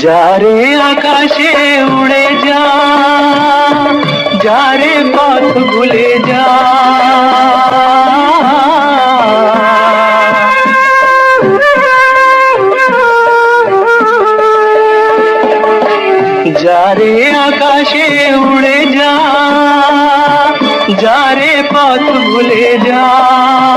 যারে আকাশে উড়ে যা যারে পথ ভুলে যা যারে আকাশে উড়ে যা যারে পথ ভুলে যা জানি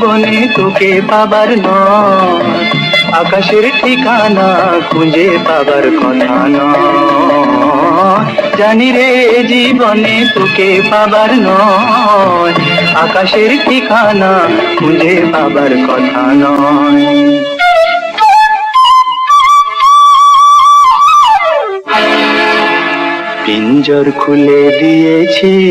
জীবনে তোকে পাবার নয়। আকাশের ঠিকানা খুঁজে পাবার কথা নয়। জানি রে, জীবনে তোকে পাবার নয়। আকাশের ঠিকানা খুঁজে পাবার কথা নয়। পিঞ্জর খুলে দিয়েছি।